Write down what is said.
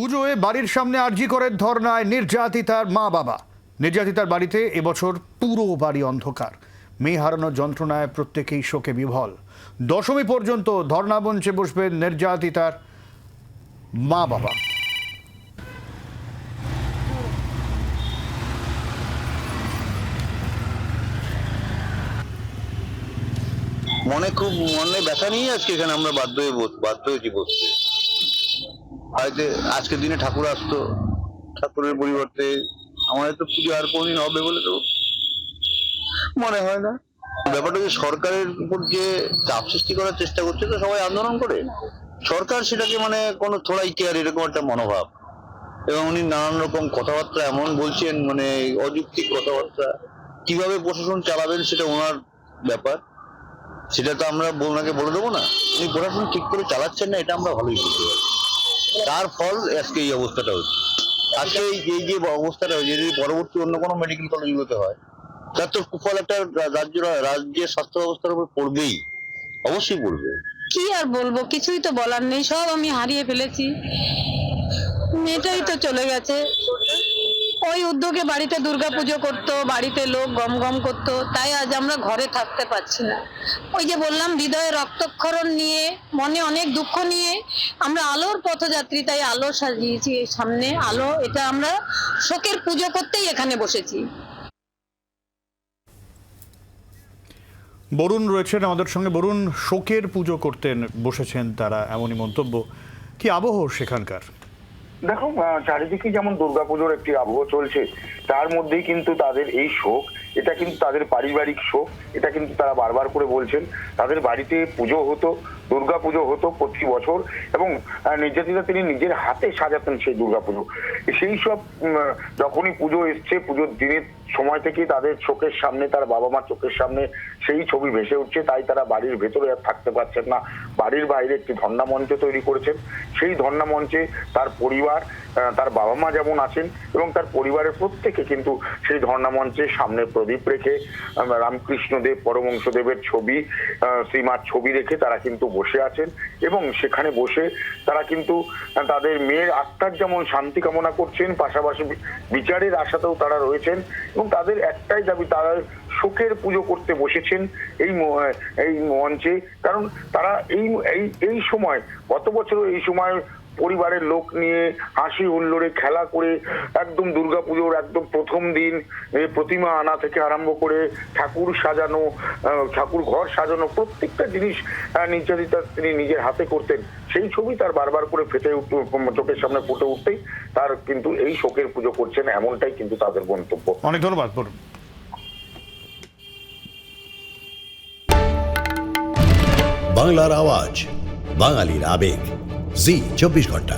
পুজোয় বাড়ির সামনে আর্জি করে ধর্নায় নির্যাতিতার মা বাবা। নির্যাতিতার বাড়িতে এবছর পুরো বাড়ি অন্ধকার। মেয়ে হারানোর যন্ত্রণায় প্রত্যেকেই শোকে বিভল। দশমী পর্যন্ত ধর্ণা মঞ্চে বসবেন নির্যাতিতার মা বাবা। মনে খুব মনে ব্যথা নিয়ে আজকে এখানে আমরা বাধ্য হয়ে বাধ্য হয়েছি বসতে। হয়তো আজকের দিনে ঠাকুর আসতো, ঠাকুরের পরিবর্তে আমাদের তো পুজো আর কোনদিন হবে বলে তো মনে হয় না। ব্যাপারটা যে সরকারের উপর যে চাপ সৃষ্টি করার চেষ্টা করছে, তো সবাই আন্দোলন করে। সরকার সেটাকে মানে কোনো থোড়াই কেয়ার এরকম একটা মনোভাব। এবং উনি নানান রকম কথাবার্তা এমন বলছেন মানে অযৌক্তিক কথাবার্তা। কীভাবে প্রশাসন চালাবেন সেটা ওনার ব্যাপার। সেটা তো আমরা ওনাকে বলে দেবো না। উনি প্রশাসন ঠিক করে চালাচ্ছেন না, এটা আমরা ভালোই বুঝতে পারি তার ফল আজকে এই অবস্থাটা হচ্ছে আজকে এই যে অবস্থাটা হয়েছে, যদি পরবর্তী অন্য কোনো মেডিকেল কলেজগুলোতে হয়, তার তো কুফল একটা রাজ্য রাজ্যের স্বাস্থ্য ব্যবস্থার উপর পড়বেই। অবশ্যই পড়বে। কি আর বলব, কিছুই তো বলার নেই, সব আমি হারিয়ে ফেলেছি। মেয়েটাই তো চলে গেছে। ওই উদ্যোগে বাড়িতে দুর্গাপুজো করতো, বাড়িতে লোক গম গম করতো, তাই আজ আমরা ঘরে থাকতে পারছি না। ওই যে বললাম, হৃদয়ে রক্তক্ষরণ নিয়ে, মনে অনেক দুঃখ নিয়ে আমরা আলোর পথযাত্রী, তাই আলো সাজিয়েছি এই সামনে। আলো, এটা আমরা শোকের পুজো করতেই এখানে বসেছি। বরুণ রয়েছেন আমাদের সঙ্গে। বরুণ, শোকের পুজো করতেন, বসেছেন তারা, এমনই মন্তব্য। কি আবহ সেখানকার? দেখো চারিদিকে যেমন দুর্গাপুজোর একটি আবহ চলছে তার মধ্যেই কিন্তু তাদের এই শোক, এটা কিন্তু তাদের পারিবারিক শোক, এটা কিন্তু তারা বারবার করে বলছেন। তাদের বাড়িতে পুজো হতো, দুর্গা পুজো হতো প্রতি বছর, এবং নির্যাতিতা তিনি নিজের হাতে সাজাতেন সেই দুর্গাপুজো সেই সব যখনই পুজো এসছে, পুজোর দিনের সময় থেকে তাদের চোখের সামনে, তার বাবা মার চোখের সামনে সেই ছবি ভেসে উঠছে, তাই তারা বাড়ির ভেতরে আর থাকতে পারছেন না। বাড়ির বাইরে একটি ধর্ণা মঞ্চ তৈরি করেছেন। সেই ধর্ণা মঞ্চে তার পরিবার তার বাবা মা যেমন আছেন, এবং তার পরিবারের প্রত্যেকে কিন্তু সেই ধর্ণা মঞ্চে সামনে প্রদীপ রেখে রামকৃষ্ণদেব পরমংশদেবের ছবি শ্রীমার ছবি রেখে তারা কিন্তু বসে আছেন এবং সেখানে বসে তারা কিন্তু তাদের মেয়ের আত্মার যেমন শান্তি কামনা করছেন, পাশাপাশি বিচারের আশাতেও তারা রয়েছেন এবং তাদের একটাই দাবি, তারা শোকের পুজো করতে বসেছেন এই এই মঞ্চে। কারণ তারা এই এই এই সময়, গত বছরও এই সময় পরিবারের লোক নিয়ে হাসি হুল্লোড়ে খেলা করে একদম দুর্গাপুজোর একদম প্রথম দিন প্রতিমা আনা থেকে আরম্ভ করে ঠাকুর সাজানো ঠাকুর ঘর সাজানো প্রত্যেকটা জিনিস আহ, নির্যাতিতা তিনি নিজের হাতে করতেন। সেই ছবি তার বারবার করে ফেটে উঠতে চোখের সামনে ফুটে উঠতেই তার কিন্তু এই শোকের পুজো করছেন এমনটাই কিন্তু তাদের মন্তব্য অনেক ধন্যবাদ বাংলার আওয়াজ বাঙালির আবেগ। জি চব্বিশ ঘণ্টা।